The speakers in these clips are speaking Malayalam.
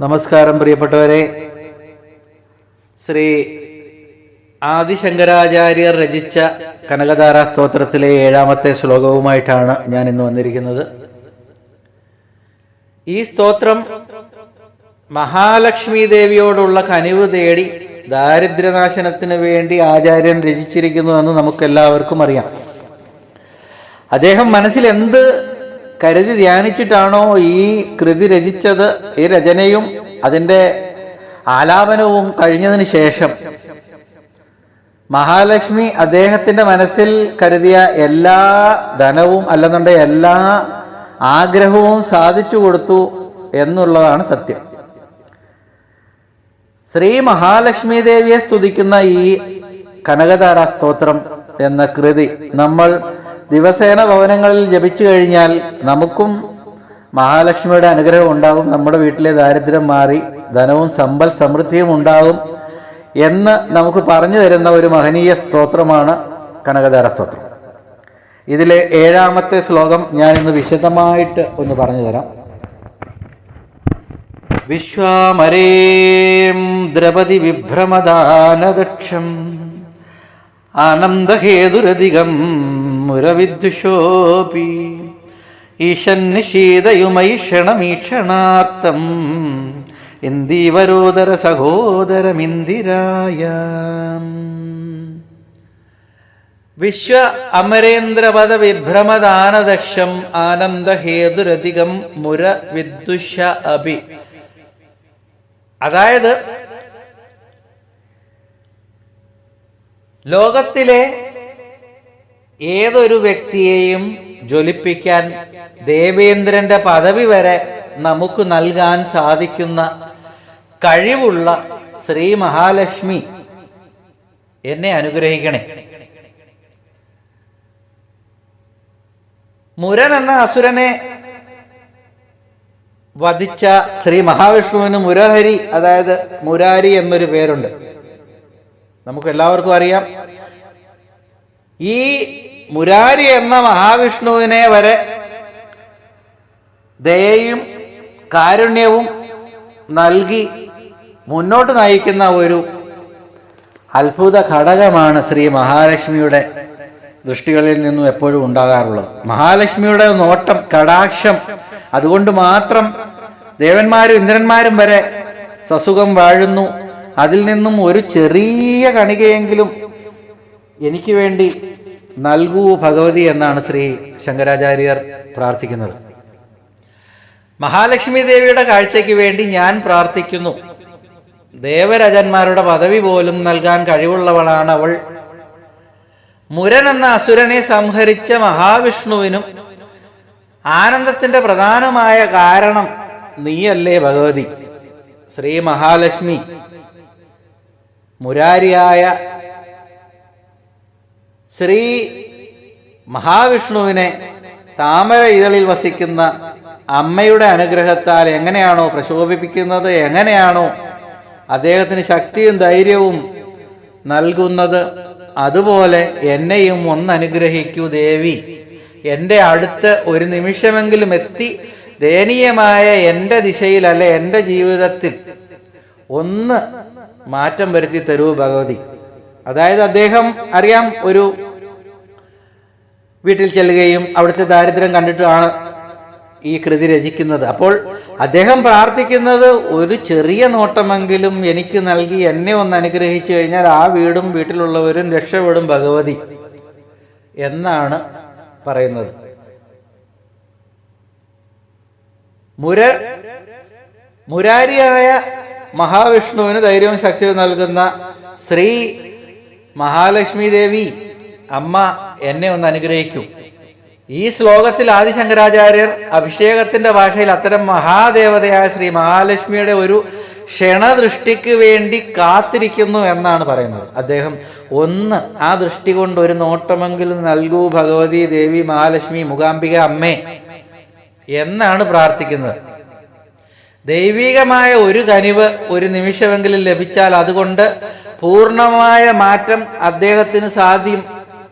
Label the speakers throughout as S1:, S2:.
S1: നമസ്കാരം പ്രിയപ്പെട്ടവരെ. ശ്രീ ആദിശങ്കരാചാര്യർ രചിച്ച കനകധാരാ സ്തോത്രത്തിലെ ഏഴാമത്തെ ശ്ലോകവുമായിട്ടാണ് ഞാൻ ഇന്ന് വന്നിരിക്കുന്നത്. ഈ സ്തോത്രം മഹാലക്ഷ്മി ദേവിയോടുള്ള കനിവ് തേടി ദാരിദ്ര്യനാശനത്തിന് വേണ്ടി ആചാര്യൻ രചിച്ചിരിക്കുന്നു എന്ന് നമുക്കെല്ലാവർക്കും അറിയാം. അദ്ദേഹം മനസ്സിൽ എന്ത് കരുതി ധ്യാനിച്ചിട്ടാണോ ഈ കൃതി രചിച്ചത്? ഈ രചനയും അതിന്റെ ആലാപനവും കഴിഞ്ഞതിന് ശേഷം. മഹാലക്ഷ്മി അദ്ദേഹത്തിന്റെ മനസ്സിൽ കരുതിയ എല്ലാ ധനവും അല്ലെന്നുണ്ടെ എല്ലാ ആഗ്രഹവും സാധിച്ചു കൊടുത്തു എന്നുള്ളതാണ് സത്യം. ശ്രീ മഹാലക്ഷ്മി ദേവിയെ സ്തുതിക്കുന്ന ഈ കനകധാര സ്തോത്രം എന്ന കൃതി നമ്മൾ ദിവസേന ഭവനങ്ങളിൽ ജപിച്ചു കഴിഞ്ഞാൽ നമുക്കും മഹാലക്ഷ്മിയുടെ അനുഗ്രഹം ഉണ്ടാകും. നമ്മുടെ വീട്ടിലെ ദാരിദ്ര്യം മാറി ധനവും സമ്പൽ സമൃദ്ധിയും ഉണ്ടാകും എന്ന് നമുക്ക് പറഞ്ഞു തരുന്ന ഒരു മഹനീയ സ്തോത്രമാണ് കനകധാര സ്തോത്രം. ഇതിലെ ഏഴാമത്തെ ശ്ലോകം ഞാൻ ഇന്ന് വിശദമായിട്ട് ഒന്ന് പറഞ്ഞു തരാം. വിശ്വാമരേം ദ്രപതി വിഭ്രമദാനദക്ഷം ആനന്ദഹേതുരധികം മുരവിദ്യുഷോപി ഈശന്നിഷീതയുമൈഷണമീക്ഷണാർത്ഥം ഇന്ദീവരോദര സഹോദരമിന്ദിരായ. വിശ്വ അമരേന്ദ്രപദ വിഭ്രമദാനദക്ഷം ആനന്ദഹേതുരധികം മുര വിദ്ദുഷ അഭി അതായത് ലോകത്തിലെ ഏതൊരു വ്യക്തിയെയും ജ്വലിപ്പിക്കാൻ ദേവേന്ദ്രന്റെ പദവി വരെ നമുക്ക് നൽകാൻ സാധിക്കുന്ന കഴിവുള്ള ശ്രീ മഹാലക്ഷ്മി എന്നെ അനുഗ്രഹിക്കണേ. മുരൻ എന്ന അസുരനെ വധിച്ച ശ്രീ മഹാവിഷ്ണുവിന് മുരഹരി അതായത് മുരാരി എന്നൊരു പേരുണ്ട്. നമുക്ക് എല്ലാവർക്കും അറിയാം. ഈ മുരാരി എന്ന മഹാവിഷ്ണുവിനെ വരെ ദയയും കാരുണ്യവും നൽകി മുന്നോട്ട് നയിക്കുന്ന ഒരു അത്ഭുത ഘടകമാണ് ശ്രീ മഹാലക്ഷ്മിയുടെ ദൃഷ്ടികളിൽ നിന്നും എപ്പോഴും ഉണ്ടാകാറുള്ളത്. മഹാലക്ഷ്മിയുടെ നോട്ടം കടാക്ഷം അതുകൊണ്ട് മാത്രം ദേവന്മാരും ഇന്ദ്രന്മാരും വരെ സസുഖം വാഴുന്നു. അതിൽ നിന്നും ഒരു ചെറിയ കണികയെങ്കിലും എനിക്ക് വേണ്ടി നൽകൂ ഭഗവതി എന്നാണ് ശ്രീ ശങ്കരാചാര്യർ പ്രാർത്ഥിക്കുന്നത്. മഹാലക്ഷ്മി ദേവിയുടെ കാഴ്ചയ്ക്ക് വേണ്ടി ഞാൻ പ്രാർത്ഥിക്കുന്നു. ദേവരജന്മാരുടെ പദവി പോലും നൽകാൻ കഴിവുള്ളവളാണ് അവൾ. മുരൻ എന്ന അസുരനെ സംഹരിച്ച മഹാവിഷ്ണുവിനും ആനന്ദത്തിന്റെ പ്രധാനമായ കാരണം നീയല്ലേ ഭഗവതി. ശ്രീ മഹാലക്ഷ്മി മുരാരിയായ ശ്രീ മഹാവിഷ്ണുവിനെ താമര ഇതളിൽ വസിക്കുന്ന അമ്മയുടെ അനുഗ്രഹത്താൽ എങ്ങനെയാണോ പ്രശോഭിപ്പിക്കുന്നത് എങ്ങനെയാണോ അദ്ദേഹത്തിന് ശക്തിയും ധൈര്യവും നൽകുന്നത് അതുപോലെ എന്നെയും ഒന്ന് അനുഗ്രഹിക്കൂ ദേവി. എന്റെ അടുത്ത് ഒരു നിമിഷമെങ്കിലും എത്തി ദയനീയമായ എന്റെ ദിശയിൽ അല്ലെ എന്റെ ജീവിതത്തിൽ ഒന്ന് മാറ്റം വരുത്തി തരൂ ഭഗവതി. അതായത് അദ്ദേഹം അറിയാം ഒരു വീട്ടിൽ ചെല്ലുകയും അവിടുത്തെ ദാരിദ്ര്യം കണ്ടിട്ടാണ് ഈ കൃതി രചിക്കുന്നത്. അപ്പോൾ അദ്ദേഹം പ്രാർത്ഥിക്കുന്നത് ഒരു ചെറിയ നോട്ടമെങ്കിലും എനിക്ക് നൽകി എന്നെ ഒന്ന് അനുഗ്രഹിച്ചു കഴിഞ്ഞാൽ ആ വീടും വീട്ടിലുള്ളവരും രക്ഷപ്പെടും ഭഗവതി എന്നാണ് പറയുന്നത്. മുര മുരാരിയായ മഹാവിഷ്ണുവിന് ധൈര്യവും ശക്തിയും നൽകുന്ന ശ്രീ മഹാലക്ഷ്മി ദേവി അമ്മ എന്നെ ഒന്ന് അനുഗ്രഹിക്കൂ. ഈ ശ്ലോകത്തിൽ ആദിശങ്കരാചാര്യർ അഭിഷേകത്തിന്റെ ഭാഷയിൽ അത്തരം മഹാദേവതയായ ശ്രീ മഹാലക്ഷ്മിയുടെ ഒരു ക്ഷണദൃഷ്ടിക്ക് വേണ്ടി കാത്തിരിക്കുന്നു എന്നാണ് പറയുന്നത്. അദ്ദേഹം ഒന്ന് ആ ദൃഷ്ടി കൊണ്ട് ഒരു നോട്ടമെങ്കിലും നൽകൂ ഭഗവതി ദേവി മഹാലക്ഷ്മി മുഖാംബിക അമ്മേ എന്നാണ് പ്രാർത്ഥിക്കുന്നത്. ദൈവികമായ ഒരു കനിവ് ഒരു നിമിഷമെങ്കിലും ലഭിച്ചാൽ അതുകൊണ്ട് പൂർണമായ മാറ്റം അദ്ദേഹത്തിന് സാധ്യം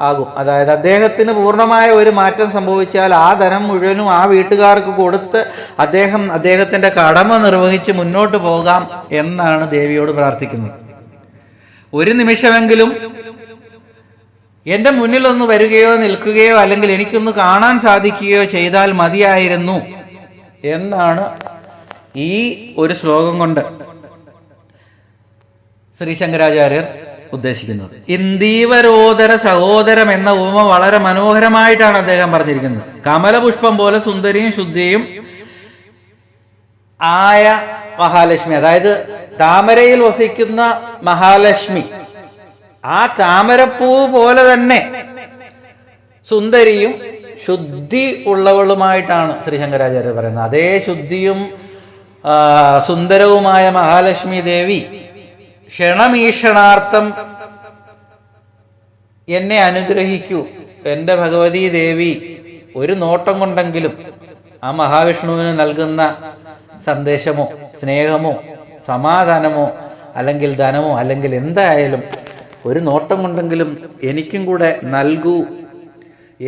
S1: ആകും. അതായത് അദ്ദേഹത്തിന് പൂർണമായ ഒരു മാറ്റം സംഭവിച്ചാൽ ആ ധനം മുഴുവനും ആ വീട്ടുകാർക്ക് കൊടുത്ത് അദ്ദേഹം അദ്ദേഹത്തിന്റെ കടമ നിർവഹിച്ച് മുന്നോട്ട് പോകാം എന്നാണ് ദേവിയോട് പ്രാർത്ഥിക്കുന്നത്. ഒരു നിമിഷമെങ്കിലും എന്റെ മുന്നിലൊന്ന് വരികയോ നിൽക്കുകയോ അല്ലെങ്കിൽ എനിക്കൊന്ന് കാണാൻ സാധിക്കുകയോ ചെയ്താൽ മതിയായിരുന്നു എന്നാണ് ഈ ഒരു ശ്ലോകം കൊണ്ട്. ശ്രീ ശങ്കരാചാര്യർ ഉദ്ദേശിക്കുന്നത്. ഇന്ദീവരോദര സഹോദരം എന്ന ഉപമ വളരെ മനോഹരമായിട്ടാണ് അദ്ദേഹം പറഞ്ഞിരിക്കുന്നത്. കമലപുഷ്പം പോലെ സുന്ദരിയും ശുദ്ധിയും ആയ മഹാലക്ഷ്മി അതായത് താമരയിൽ വസിക്കുന്ന മഹാലക്ഷ്മി ആ താമരപ്പൂ പോലെ തന്നെ സുന്ദരിയും ശുദ്ധി ഉള്ളവളുമായിട്ടാണ് ശ്രീ ശങ്കരാചാര്യർ പറയുന്നത്. അതേ ശുദ്ധിയും സുന്ദരവുമായ മഹാലക്ഷ്മി ദേവി ക്ഷണമീക്ഷണാർത്ഥം എന്നെ അനുഗ്രഹിക്കൂ. എന്റെ ഭഗവതി ദേവി ഒരു നോട്ടം കൊണ്ടെങ്കിലും ആ മഹാവിഷ്ണുവിന് നൽകുന്ന സന്ദേശമോ സ്നേഹമോ സമാധാനമോ അല്ലെങ്കിൽ ധനമോ അല്ലെങ്കിൽ എന്തായാലും ഒരു നോട്ടം കൊണ്ടെങ്കിലും എനിക്കും കൂടെ നൽകൂ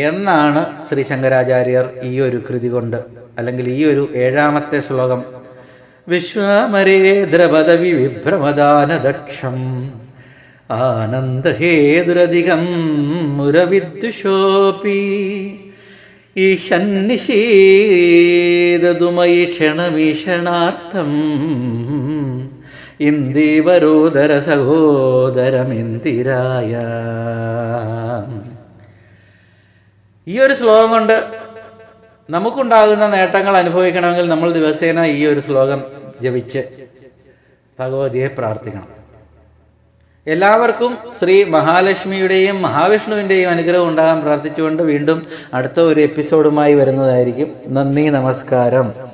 S1: എന്നാണ് ശ്രീ ശങ്കരാചാര്യർ ഈ ഒരു കൃതി കൊണ്ട് അല്ലെങ്കിൽ ഈ ഒരു ഏഴാമത്തെ ശ്ലോകം വിശ്വാമരേന്ദ്രപദവി വിഭ്രമദാനദക്ഷം. ആനന്ദഹേതുരധികം മുരവിദ്ദുഷോപി ഈശന്നിഷീദതുമയി ക്ഷണമീഷണാർത്ഥം ഇന്ദീവരോദര സഹോദരമിന്ദിരായ. ഈ ഒരു ശ്ലോകം കൊണ്ട് നമുക്കുണ്ടാകുന്ന നേട്ടങ്ങൾ അനുഭവിക്കണമെങ്കിൽ നമ്മൾ ദിവസേന ഈ ഒരു ശ്ലോകം ജപിച്ച് ഭഗവതിയെ പ്രാർത്ഥിക്കണം. എല്ലാവർക്കും ശ്രീ മഹാലക്ഷ്മിയുടെയും മഹാവിഷ്ണുവിന്റെയും അനുഗ്രഹം ഉണ്ടാകാൻ പ്രാർത്ഥിച്ചുകൊണ്ട് വീണ്ടും അടുത്ത ഒരു എപ്പിസോഡുമായി വരുന്നതായിരിക്കും. നന്ദി നമസ്കാരം.